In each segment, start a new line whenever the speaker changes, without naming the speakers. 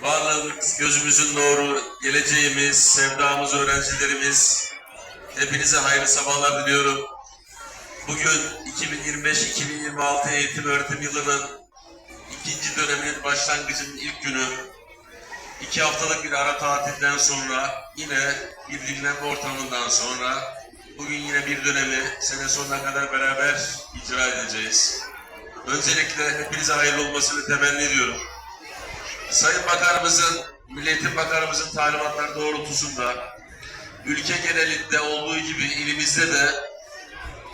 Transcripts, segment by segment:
Varlığımız, gözümüzün nuru, geleceğimiz, sevdamız, öğrencilerimiz. Hepinize hayırlı sabahlar diliyorum. Bugün 2025-2026 eğitim öğretim yılının ikinci döneminin başlangıcının ilk günü. İki haftalık bir ara tatilden sonra yine bir dinlenme ortamından sonra bugün yine bir dönemi sene sonuna kadar beraber icra edeceğiz. Öncelikle hepinize hayırlı olmasını temenni ediyorum. Sayın Bakanımızın, Milletin Bakanımızın talimatları doğrultusunda ülke genelinde olduğu gibi ilimizde de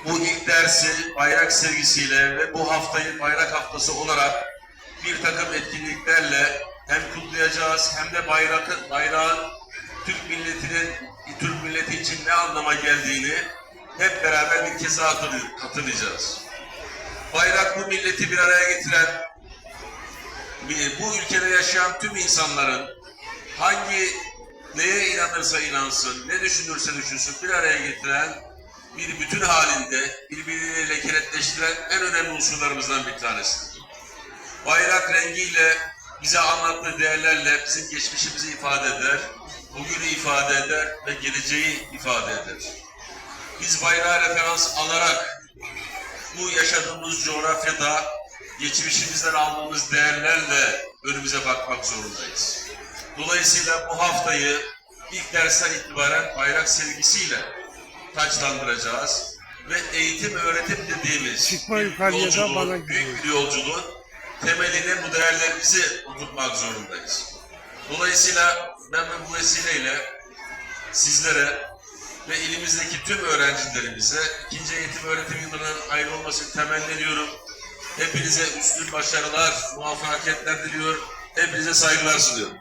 bu ilk dersi bayrak sevgisiyle ve bu haftayı bayrak haftası olarak bir takım etkinliklerle hem kutlayacağız hem de bayrakın, bayrağın Türk milletinin, Türk milleti için ne anlama geldiğini hep beraber bir kez hatırlayacağız. Bayrak bu milleti bir araya getiren, bu ülkede yaşayan tüm insanların hangi neye inanırsa inansın, ne düşünürse düşünsün bir araya getiren bir bütün halinde birbiriyle kenetleştiren en önemli unsurlarımızdan bir tanesidir. Bayrak rengiyle bize anlattığı değerlerle bizim geçmişimizi ifade eder, bugünü ifade eder ve geleceği ifade eder. Biz bayrağı referans alarak bu yaşadığımız coğrafyada geçmişimizden aldığımız değerlerle önümüze bakmak zorundayız. Dolayısıyla bu haftayı ilk dersten itibaren bayrak sevgisiyle taçlandıracağız ve eğitim öğretim dediğimiz
Çıkma
yolculuğun,
bana
büyük bir yolculuğun temeline bu değerlerimizi oturtmak zorundayız. Dolayısıyla ben bu vesileyle sizlere ve ilimizdeki tüm öğrencilerimize ikinci eğitim öğretim yılının hayırlı olmasını temenni ediyorum. Hepinize üstün başarılar, muvaffakiyetler diliyorum. Hepinize saygılar sunuyorum.